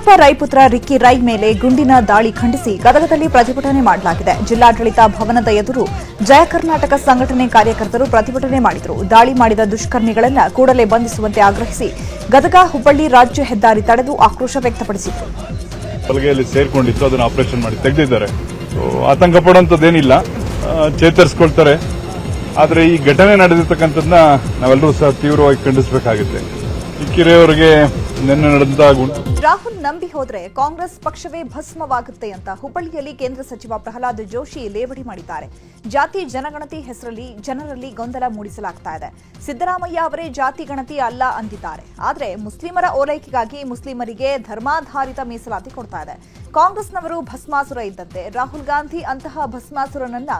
ಯಡಿಯೂರಪ್ಪ ರೈ ಪುತ್ರ ರಿಕ್ಕಿ ರೈ ಮೇಲೆ ಗುಂಡಿನ ದಾಳಿ ಖಂಡಿಸಿ ಗದಗದಲ್ಲಿ ಪ್ರತಿಭಟನೆ ಮಾಡಲಾಗಿದೆ. ಜಿಲ್ಲಾಡಳಿತ ಭವನದ ಎದುರು ಜಯ ಕರ್ನಾಟಕ ಸಂಘಟನೆ ಕಾರ್ಯಕರ್ತರು ಪ್ರತಿಭಟನೆ ಮಾಡಿದರು. ದಾಳಿ ಮಾಡಿದ ದುಷ್ಕರ್ಮಿಗಳನ್ನು ಕೂಡಲೇ ಬಂಧಿಸುವಂತೆ ಆಗ್ರಹಿಸಿ ಗದಗ ಹುಬ್ಬಳ್ಳಿ ರಾಜ್ಯ ಹೆದ್ದಾರಿ ತಡೆದು ಆಕ್ರೋಶ ವ್ಯಕ್ತಪಡಿಸಿದರು. ಸೇರ್ಕೊಂಡಿತ್ತು ಅದನ್ನು ಆಪರೇಷನ್ ಮಾಡಿ ತೆಗೆದಿದ್ದಾರೆ. ಆತಂಕ ಆ, ಚೇತರಿಸ್ಕೊಳ್ತಾರೆ. ಆದರೆ ಈ ಘಟನೆ ನಡೆದಿರ್ತಕ್ಕಂಥದ್ದನ್ನ ನಾವೆಲ್ಲರೂ ಸಹ ತೀವ್ರವಾಗಿ ಖಂಡಿಸಬೇಕಾಗುತ್ತೆ. ಇಕ್ಕಿರೆಯವರಿಗೆ ನಿನ್ನೆ ರಾಹುಲ್ ನಂಬಿ ಹೋದ್ರೆ ಕಾಂಗ್ರೆಸ್ ಪಕ್ಷವೇ ಭಸ್ಮವಾಗುತ್ತೆ ಅಂತ ಹುಬ್ಬಳ್ಳಿಯಲ್ಲಿ ಕೇಂದ್ರ ಸಚಿವ ಪ್ರಹ್ಲಾದ್ ಜೋಶಿ ಲೇವಡಿ ಮಾಡಿದ್ದಾರೆ. ಜಾತಿ ಜನಗಣತಿ ಹೆಸರಲ್ಲಿ ಜನರಲ್ಲಿ ಗೊಂದಲ ಮೂಡಿಸಲಾಗ್ತಾ ಇದೆ. ಸಿದ್ದರಾಮಯ್ಯ ಅವರೇ ಜಾತಿ ಗಣತಿ ಅಲ್ಲ ಅಂದಿದ್ದಾರೆ. ಆದರೆ ಮುಸ್ಲಿಮರ ಓಲೈಕೆಗಾಗಿ ಮುಸ್ಲಿಮರಿಗೆ ಧರ್ಮಾಧಾರಿತ ಮೀಸಲಾತಿ ಕೊಡ್ತಾ ಇದೆ. ಕಾಂಗ್ರೆಸ್ನವರು ಭಸ್ಮಾಸುರ ಇದ್ದಂತೆ ರಾಹುಲ್ ಗಾಂಧಿ ಅಂತಹ ಭಸ್ಮಾಸುರನನ್ನ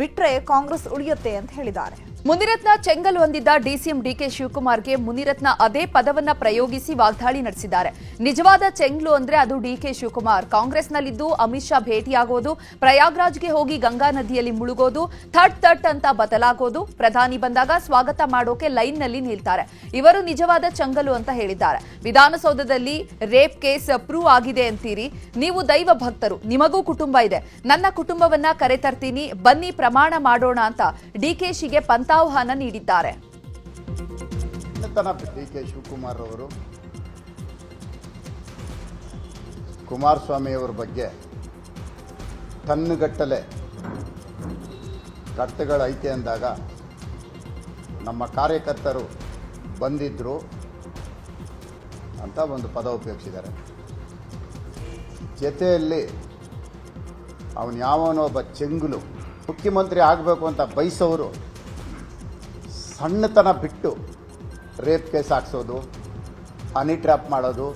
ಬಿಟ್ರೆ ಕಾಂಗ್ರೆಸ್ ಉಳಿಯುತ್ತೆ ಅಂತ ಹೇಳಿದ್ದಾರೆ. ಮುನಿರತ್ನ ಚೆಂಗಲ್ ಹೊಂದಿದ್ದ ಡಿಸಿಎಂ ಡಿಕೆ ಶಿವಕುಮಾರ್ಗೆ ಮುನಿರತ್ನ ಅದೇ ಪದವನ್ನ ಪ್ರಯೋಗಿಸಿ ವಾಗ್ದಾಳಿ ನಡೆಸಿದ್ದಾರೆ. ನಿಜವಾದ ಚೆಂಗ್ಲು ಅಂದ್ರೆ ಅದು ಡಿಕೆ ಶಿವಕುಮಾರ್. ಕಾಂಗ್ರೆಸ್ನಲ್ಲಿದ್ದು ಅಮಿತ್ ಶಾ ಭೇಟಿಯಾಗೋದು, ಪ್ರಯಾಗ್ರಾಜ್ಗೆ ಹೋಗಿ ಗಂಗಾ ನದಿಯಲ್ಲಿ ಮುಳುಗೋದು, ಥಟ್ ಥಟ್ ಅಂತ ಬದಲಾಗೋದು, ಪ್ರಧಾನಿ ಬಂದಾಗ ಸ್ವಾಗತ ಮಾಡೋಕೆ ಲೈನ್ನಲ್ಲಿ ನಿಲ್ತಾರೆ. ಇವರು ನಿಜವಾದ ಚಂಗಲು ಅಂತ ಹೇಳಿದ್ದಾರೆ. ವಿಧಾನಸೌಧದಲ್ಲಿ ರೇಪ್ ಕೇಸ್ ಪ್ರೂವ್ ಆಗಿದೆ ಅಂತೀರಿ. ನೀವು ದೈವ ಭಕ್ತರು, ನಿಮಗೂ ಕುಟುಂಬ ಇದೆ. ನನ್ನ ಕುಟುಂಬವನ್ನ ಕರೆತರ್ತೀನಿ ಬನ್ನಿ ಪ್ರಮಾಣ ಮಾಡೋಣ ಅಂತ ಡಿಕೆಶಿಗೆ ಪಂತಾಹ್ವಾನ ನೀಡಿದ್ದಾರೆ. ಡಿ ಕೆ ಶಿವಕುಮಾರ್ ಅವರು ಕುಮಾರಸ್ವಾಮಿಯವರ ಬಗ್ಗೆ ಟನ್ನುಗಟ್ಟಲೆ ಕಟ್ಟುಗಳೈತೆ ಅಂದಾಗ ನಮ್ಮ ಕಾರ್ಯಕರ್ತರು ಬಂದಿದ್ದರು ಅಂತ ಒಂದು ಪದ ಉಪಯೋಗಿಸಿದ್ದಾರೆ. ಜೊತೆಯಲ್ಲಿ ಅವನು ಯಾವನೋ ಒಬ್ಬ ಚೆಂಗುಲು ಮುಖ್ಯಮಂತ್ರಿ ಆಗಬೇಕು ಅಂತ ಬಯಸೋರು ಸಣ್ಣತನ ಬಿಟ್ಟು ರೇಪ್ ಕೇಸ್ ಹಾಕ್ಸೋದು ಹನಿ ಟ್ರ್ಯಾಪ್ ಮಾಡೋದು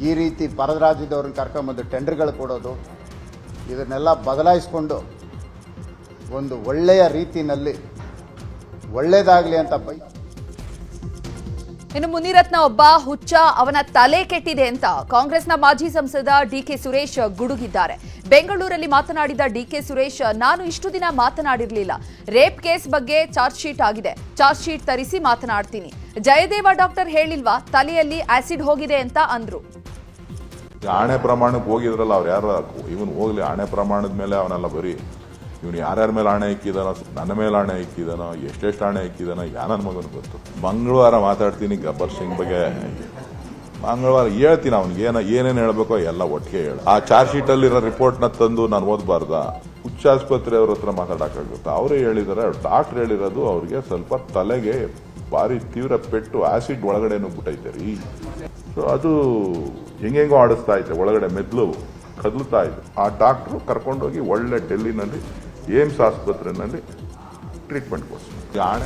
ಈ ರೀತಿ ಪರದರಾಜ್ಯದವ್ರನ್ನ ಕರ್ಕೊಂಬಂದು ಟೆಂಡರ್ಗಳು ಕೊಡೋದು ಇದನ್ನೆಲ್ಲ ಬದಲಾಯಿಸ್ಕೊಂಡು ಒಂದು ಒಳ್ಳೆಯ ರೀತಿಯಲ್ಲಿ ಒಳ್ಳೆಯದಾಗಲಿ ಅಂತ ಬೈ ಇನ್ನು ಮುನಿರತ್ನ ಒಬ್ಬ ಹುಚ್ಚ ಅವನ ತಲೆ ಕೆಟ್ಟಿದೆ ಅಂತ ಕಾಂಗ್ರೆಸ್ನ ಮಾಜಿ ಸಂಸದ ಡಿಕೆ ಸುರೇಶ್ ಗುಡುಗಿದ್ದಾರೆ. ಬೆಂಗಳೂರಲ್ಲಿ ಮಾತನಾಡಿದ ಡಿಕೆ ಸುರೇಶ್, ನಾನು ಇಷ್ಟು ದಿನ ಮಾತನಾಡಿರಲಿಲ್ಲ. ರೇಪ್ ಕೇಸ್ ಬಗ್ಗೆ ಚಾರ್ಜ್ ಶೀಟ್ ಆಗಿದೆ. ಚಾರ್ಜ್ ಶೀಟ್ ತರಿಸಿ ಮಾತನಾಡ್ತೀನಿ. ಜಯದೇವ ಡಾಕ್ಟರ್ ಹೇಳಿಲ್ವಾ, ತಲೆಯಲ್ಲಿ ಆಸಿಡ್ ಹೋಗಿದೆ ಅಂತ ಅಂದ್ರು. ಆಣೆ ಪ್ರಮಾಣಕ್ಕೆ ಹೋಗಿದ್ರಲ್ಲ, ಅವ್ರು ಯಾರು ಇವನು ಹೋಗ್ಲಿ, ಆಣೆ ಪ್ರಮಾಣದ ಮೇಲೆ ಅವನೆಲ್ಲ ಬರೀ. ಇವನು ಯಾರ್ಯಾರ ಮೇಲೆ ಆಣೆ ಇಕ್ಕಿದಾನೋ ನನ್ನ ಮೇಲೆ ಆಣೆ ಇಕ್ಕಿದಾನೋ ಎಷ್ಟೆಷ್ಟು ಆಣೆ ಇಕ್ಕಿದಾನೋ ಯಾ ಮಗನ ಗೊತ್ತು? ಮಂಗಳವಾರ ಮಾತಾಡ್ತೀನಿ ಗಬ್ಬರ್ ಸಿಂಗ್ ಬಗ್ಗೆ. ಮಂಗಳವಾರ ಹೇಳ್ತೀನಿ ಅವನಿಗೆ, ಏನ ಏನೇನು ಹೇಳಬೇಕೋ ಎಲ್ಲ ಒಟ್ಟಿಗೆ ಹೇಳು. ಆ ಚಾರ್ಜ್ ಅಲ್ಲಿರೋ ರಿಪೋರ್ಟ್ನ ತಂದು ನಾನು ಓದಬಾರ್ದ? ಹುಚ್ಚಾಸ್ಪತ್ರೆ ಅವ್ರ ಹತ್ರ ಮಾತಾಡಕ್ಕಾಗುತ್ತೆ? ಅವರೇ ಹೇಳಿದಾರೆ, ಡಾಕ್ಟರ್ ಹೇಳಿರೋದು ಅವ್ರಿಗೆ ಸ್ವಲ್ಪ ತಲೆಗೆ ಭಾರಿ ತೀವ್ರ ಪೆಟ್ಟು, ಆಸಿಡ್ ಒಳಗಡೆ ಬಿಟ್ಟೈತೆ ರೀ. ಸೊ ಅದು ಹೆಂಗೆಂಗೋ ಆಡಿಸ್ತಾ ಐತೆ ಒಳಗಡೆ ಮೆದ್ಲು ಕದಲ್ತಾ ಇದೆ ಆ ಡಾಕ್ಟ್ರು ಕರ್ಕೊಂಡೋಗಿ ಒಳ್ಳೆ ಡೆಲ್ಲಿನಲ್ಲಿ ఎయిమ్స్ ఆసుపత్రి అనేది ట్రీట్మెంట్ కోసం. ఆడ